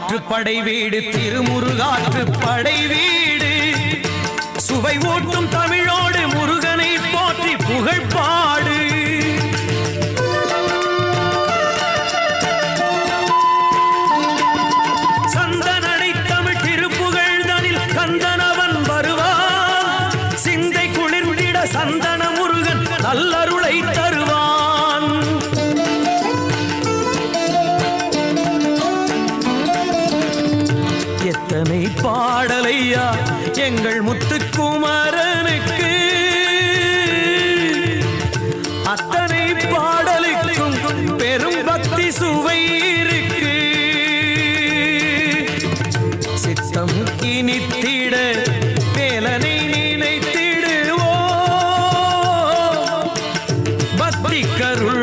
ஆற்று படை வீடு திருமுருகாற்று படை வீடு. சுவை ஊட்டும் தமிழோடு முருகனை போற்றி புகழ் சந்தன முத்தனை பாடலையா? எங்கள் முத்துக்குமரனுக்கு. அத்தனை பாடலுக்கும் பெரும் பக்தி சுவை இருக்கு சித்தம் இனித்திட வேலனை நினைத்திடுவோ பக்தி கருள்